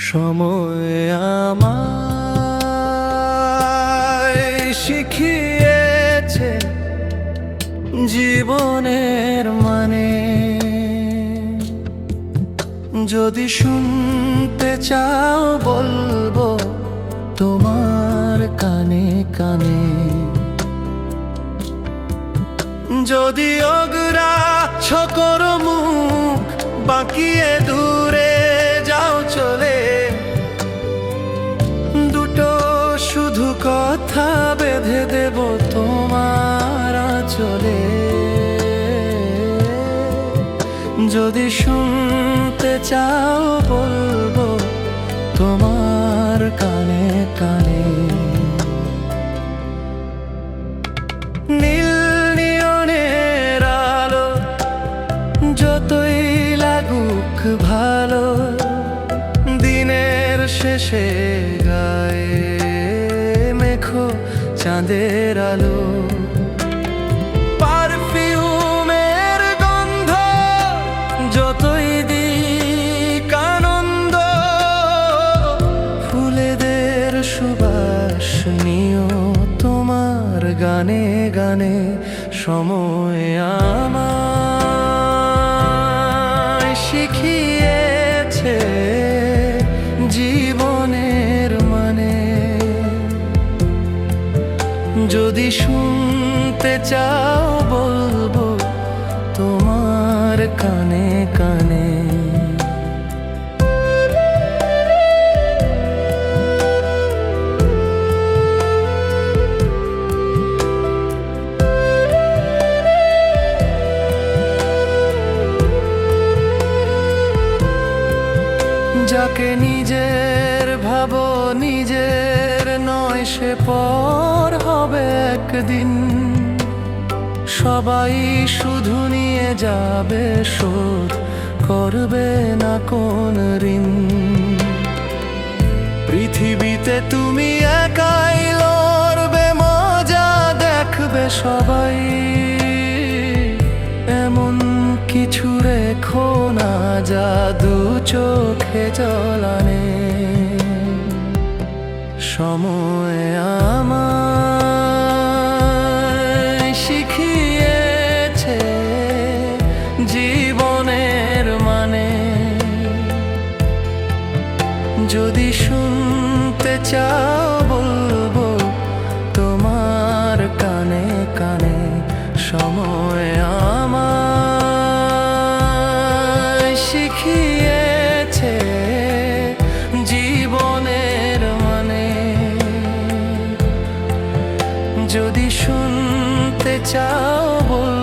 সময় আমায় শিখিয়েছে জীবনের মানে। যদি শুনতে চাও বলব তোমার কানে কানে। যদি অগরা ছকর মুখ বাকিয়ে দূরে কথা বেঁধে দেব তোমার চলে যদি শুনতে চাও বলব তোমার কানে কানে। নীল নিয়নের আলো যতই লাগুক ভালো, দিনের শেষে গায়ে। চাঁদের আলো। পারফিউমের গন্ধ যতই দিক আনন্দ, ফুলেদের সুবাস নিও তোমার গানে গানে সময় আমায় শিখিয়েছে জীবনের শুনতে চাও বলব তোমার কানে কানে। যাকে নিজের ভাবো নিজের নয় সে পর হবে একদিন। সবাই শুধু নিয়ে যাবে শোধ, করবে না কোন ঋণ। পৃথিবীতে তুমি একাই লড়বে, মজা দেখবে সবাই। এমন কিছু রেখো না, জাদু চোখে জলানে সময় আমায় শিখিয়েছে জীবনের মানে। যদি শুনতে চাও বলব যদি শুনতে চাও বল।